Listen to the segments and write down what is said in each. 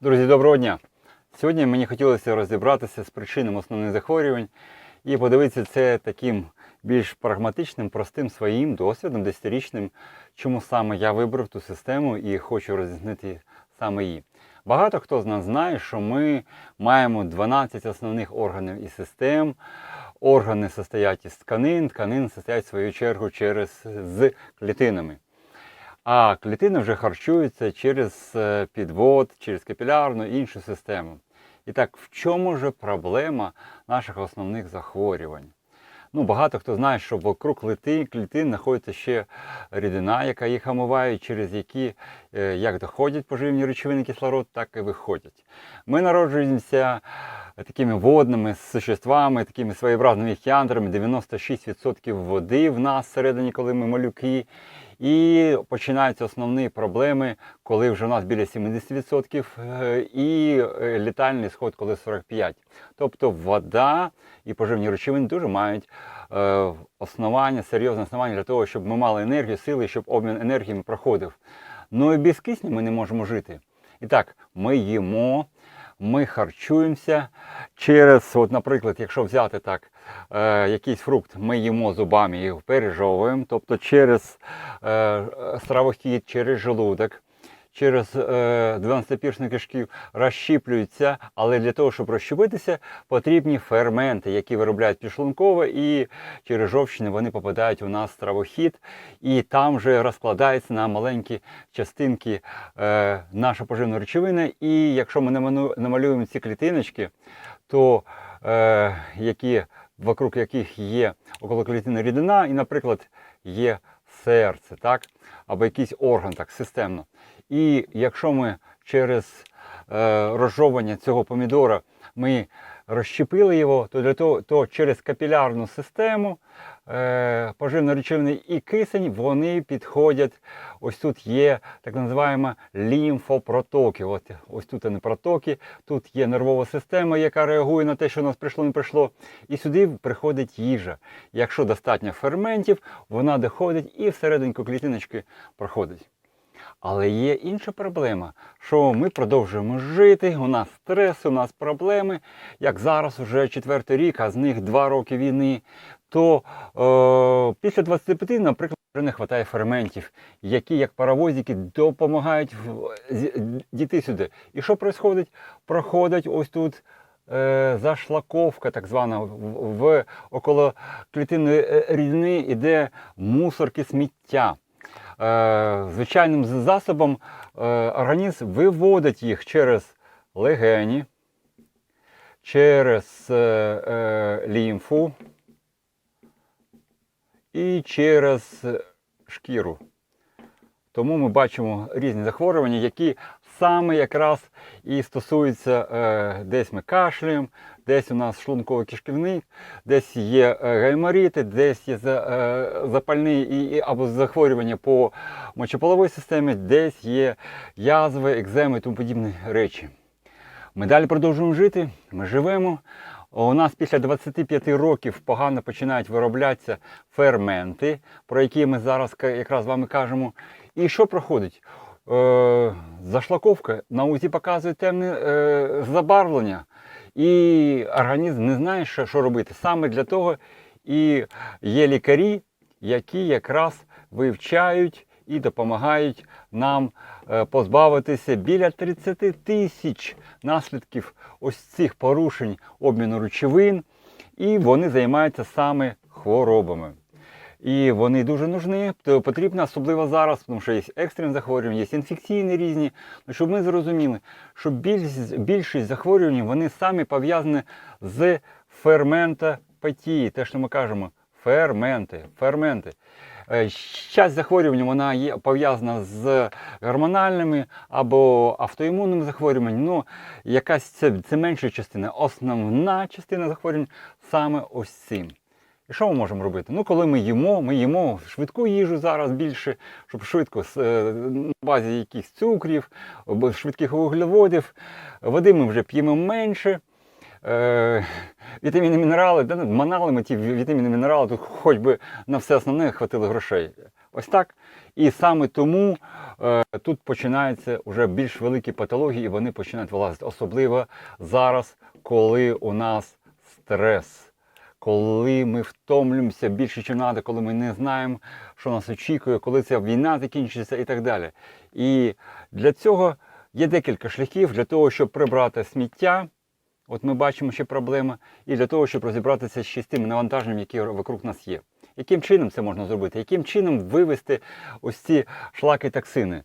Друзі, доброго дня! Сьогодні мені хотілося розібратися з причинами основних захворювань і подивитися це таким більш прагматичним, простим своїм досвідом, десятирічним, чому саме я вибрав ту систему і хочу роз'яснити саме її. Багато хто з нас знає, що ми маємо 12 основних органів і систем. Органи состоять із тканин, тканини состоять в свою чергу через з клітинами. А клітини вже харчуються через е, підвод, через капілярну іншу систему. І так, в чому ж проблема наших основних захворювань? Ну, багато хто знає, що вокруг клітин, клітин знаходиться ще рідина, яка їх омиває, через які е, як доходять поживні речовини кислород, так і виходять. Ми народжуємося такими водними существами, такими своєобразними яндрами, 96% води в нас всередині, коли ми малюки. І починаються основні проблеми, коли вже у нас біля 70% е, і е, літальний сход, коли 45%. Тобто вода і поживні речовини дуже мають е, основання, серйозне основання для того, щоб ми мали енергію, сили, щоб обмін енергіями проходив. Ну і без кисню ми не можемо жити. І так, ми їмо, ми харчуємося через, от, наприклад, якщо взяти так, е, якийсь фрукт, ми їмо зубами і пережовуємо, тобто через е, стравохід, через желудок, через е, 12 кишків розщіплюються, але для того, щоб розщепитися, потрібні ферменти, які виробляють підшлунково, і через жовчини вони попадають у нас в стравохід, і там вже розкладається на маленькі частинки е, наша поживна речовина. І якщо ми намалюємо ці клітиночки, то е, які, вокруг яких є околоклітинна рідина, і, наприклад, є серце, так? або якийсь орган так, системно. І якщо ми через е, розжовування цього помідора ми розщепили його, то для того, то через капілярну систему е, поживно речовини і кисень вони підходять. Ось тут є так називаємо лімфопротоки. От, ось тут вони протоки, тут є нервова система, яка реагує на те, що у нас прийшло, не прийшло. І сюди приходить їжа. Якщо достатньо ферментів, вона доходить і всерединку клітиночки проходить. Але є інша проблема, що ми продовжуємо жити, у нас стрес, у нас проблеми. Як зараз вже четвертий рік, а з них два роки війни, то е, після 25, наприклад, вже не вистачає ферментів, які, як паровозики, допомагають дійти сюди. І що відбувається? Проходить ось тут е, зашлаковка, так звана, в, около клітинної е, рідини іде мусорки сміття. Е, звичайним засобом е, організм виводить їх через легені, через е, лімфу і через шкіру. Тому ми бачимо різні захворювання, які саме якраз і стосуються десь ми кашляємо, десь у нас шлунково-кишківник, десь є е, гайморіти, десь є е, запальні або захворювання по мочеполовій системі, десь є язви, екземи і тому подібні речі. Ми далі продовжуємо жити, ми живемо. У нас після 25 років погано починають вироблятися ферменти, про які ми зараз якраз з вами кажемо. І що проходить? Е, зашлаковка на УЗІ показує темне е, забарвлення, і організм не знає, що, що робити. Саме для того і є лікарі, які якраз вивчають і допомагають нам е, позбавитися біля 30 тисяч наслідків ось цих порушень обміну речовин, і вони займаються саме хворобами. І вони дуже нужні, потрібно особливо зараз, тому що є екстрені захворювання, є інфекційні різні. Щоб ми зрозуміли, що більшість, більшість захворювань вони самі пов'язані з ферментопатією, те, що ми кажемо, ферменти, ферменти. Е, Часть захворювань вона є пов'язана з гормональними або автоімунними захворюваннями. Ну, якась це, це менша частина. Основна частина захворювань саме ось цим. І що ми можемо робити? Ну, коли ми їмо, ми їмо швидку їжу зараз більше, щоб швидко е, на базі якихось цукрів, швидких вуглеводів. Води ми вже п'ємо менше. Е, вітаміни, мінерали, да, манали ми ті вітаміни, мінерали, тут хоч би на все основне хватило грошей. Ось так. І саме тому е, тут починаються вже більш великі патології, і вони починають вилазити. Особливо зараз, коли у нас стрес. Коли ми втомлюємося більше, ніж треба, коли ми не знаємо, що нас очікує, коли ця війна закінчиться і так далі. І для цього є декілька шляхів для того, щоб прибрати сміття. От ми бачимо ще проблема, і для того, щоб розібратися ще з тими навантаженням, які вокруг нас є. Яким чином це можна зробити? Яким чином вивести ось ці шлаки токсини?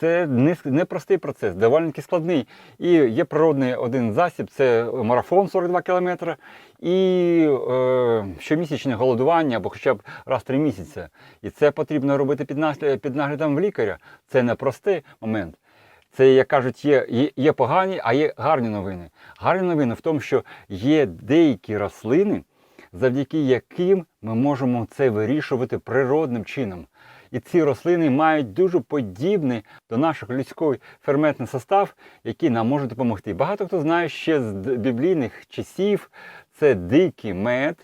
Це не- непростий процес, доволі складний. І є природний один засіб це марафон 42 кілометри і е, щомісячне голодування або хоча б раз в три місяці. І це потрібно робити під, наглядом лікаря. Це непростий момент. Це, як кажуть, є, є, є погані, а є гарні новини. Гарні новини в тому, що є деякі рослини, завдяки яким ми можемо це вирішувати природним чином. І ці рослини мають дуже подібний до нашого людського ферментний состав, який нам може допомогти. Багато хто знає ще з біблійних часів це дикий мед.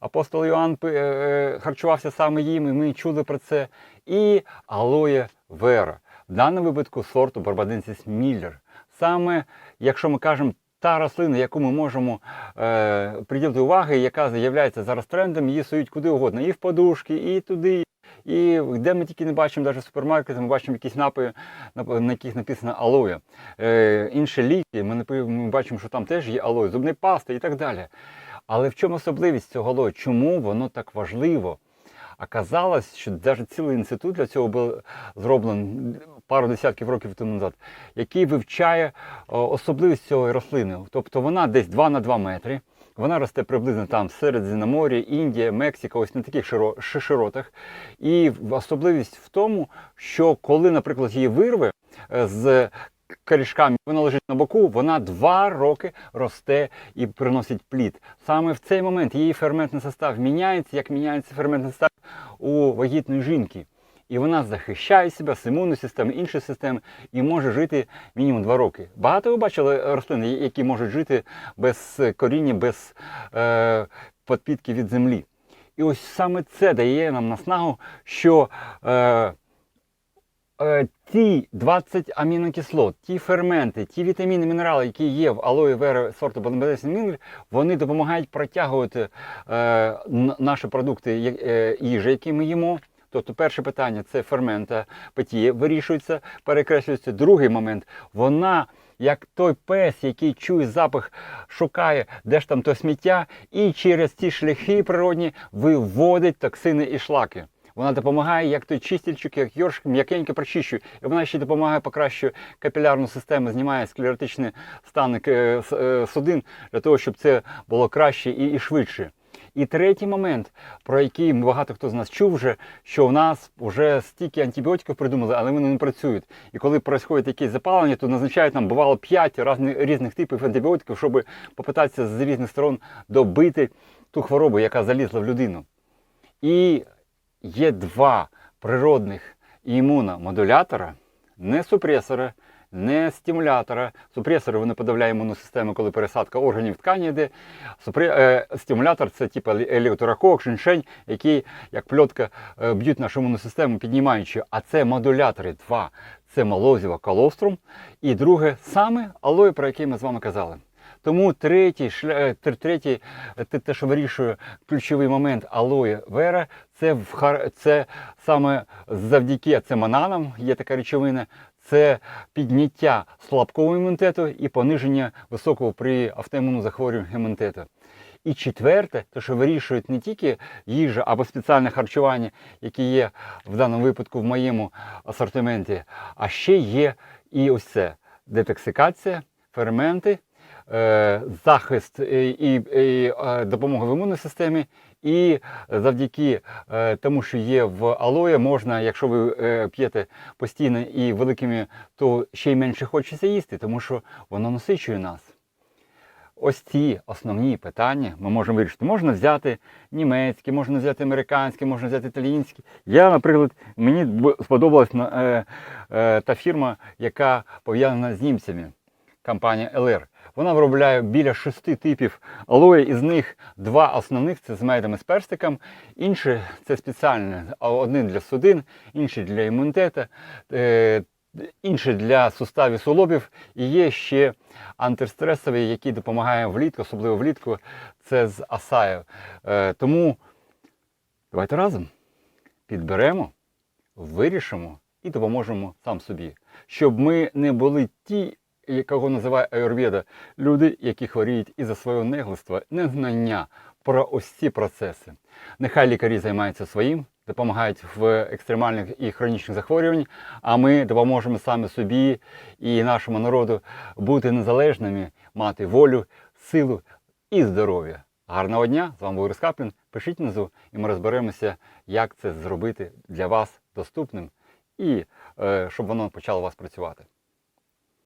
Апостол Йоанн е, харчувався саме їм, і ми чули про це. І алоє вера. В даному випадку сорту Барбаденсіс Міллер. Саме, якщо ми кажемо, та рослина, яку ми можемо е, приділити уваги, яка з'являється зараз трендом, її сують куди угодно. І в подушки, і туди. І де ми тільки не бачимо, навіть в супермаркеті, ми бачимо якісь напої, на яких написано алоє. Е, інші ліки, ми, ми бачимо, що там теж є алоє, зубні пасти і так далі. Але в чому особливість цього алою? Чому воно так важливо? Оказалось, що навіть цілий інститут для цього був зроблений пару десятків років тому назад, який вивчає особливість цієї рослини. Тобто вона десь 2 на 2 метри. Вона росте приблизно там Середземномор'я, Індія, Мексика, ось на таких широтах. І особливість в тому, що коли, наприклад, її вирве з корішками, вона лежить на боку, вона два роки росте і приносить плід. Саме в цей момент її ферментний состав міняється, як міняється ферментний состав у вагітної жінки. І вона захищає себе з імунної системи, іншої системи і може жити мінімум два роки. Багато ви бачили рослини, які можуть жити без коріння, без е, підпітки від землі. І ось саме це дає нам наснагу, що е, е, ті 20 амінокислот, ті ферменти, ті вітаміни, мінерали, які є в алої вери сорту Бонбедесін Мінгль, вони допомагають протягувати е, наші продукти е, їжі, які ми їмо. Тобто перше питання це фермента питіє, вирішується, перекреслюється. Другий момент, вона, як той пес, який чує запах, шукає, де ж там то сміття, і через ці шляхи природні виводить токсини і шлаки. Вона допомагає, як той чистільчик, як йоршик, м'якенько прочищує. І вона ще допомагає покращує капілярну систему, знімає склеротичні стани е, е, судин для того, щоб це було краще і швидше. І третій момент, про який багато хто з нас чув вже, що у нас вже стільки антибіотиків придумали, але вони не працюють. І коли відбувається якесь запалення, то назначають нам бувало 5 різних, різних типів антибіотиків, щоб попитатися з різних сторон добити ту хворобу, яка залізла в людину. І є два природних імуномодулятора, не супресора, не стимулятора. Супресори вони подавляють імунну систему, коли пересадка органів ткані йде. Супре... е, стимулятор це типу елеутерокок, шиншень, які, як пльотка, е, б'ють нашу імунну систему, піднімаючи. А це модулятори два. Це молозіва колострум. І друге саме алоє, про яке ми з вами казали. Тому третій, е, третій те, що вирішує ключовий момент алоє вера, це, в це саме завдяки ацемананам, є така речовина, це підняття слабкого імунітету і пониження високого при автоімунному захворюванні імунітету. І четверте, те, що вирішують не тільки їжа або спеціальне харчування, яке є в даному випадку в моєму асортименті, а ще є і ось це детоксикація, ферменти, е, захист і, і, і е, допомога в імунній системі. І завдяки е, тому, що є в алоє, можна, якщо ви е, п'єте постійно і великими, то ще й менше хочеться їсти, тому що воно насичує нас. Ось ці основні питання ми можемо вирішити. Можна взяти німецькі, можна взяти американські, можна взяти італійські. Я, наприклад, мені сподобалась е, та фірма, яка пов'язана з німцями. Компанія LR. Вона виробляє біля шести типів алої, із них два основних це з медом і з персиком, інші це спеціальні, один для судин, інший для імунітету, е, інший для суставів суглобів. І є ще антистресові, які допомагають влітку, особливо влітку, це з асаю. Е, Тому давайте разом підберемо, вирішимо і допоможемо сам собі, щоб ми не були ті, якого називає Аюрведа, люди, які хворіють із-за свого неглиства, незнання про ось ці процеси. Нехай лікарі займаються своїм, допомагають в екстремальних і хронічних захворюваннях, а ми допоможемо саме собі і нашому народу бути незалежними, мати волю, силу і здоров'я. Гарного дня! З вами був Каплін. Пишіть внизу, і ми розберемося, як це зробити для вас доступним і е, щоб воно почало у вас працювати.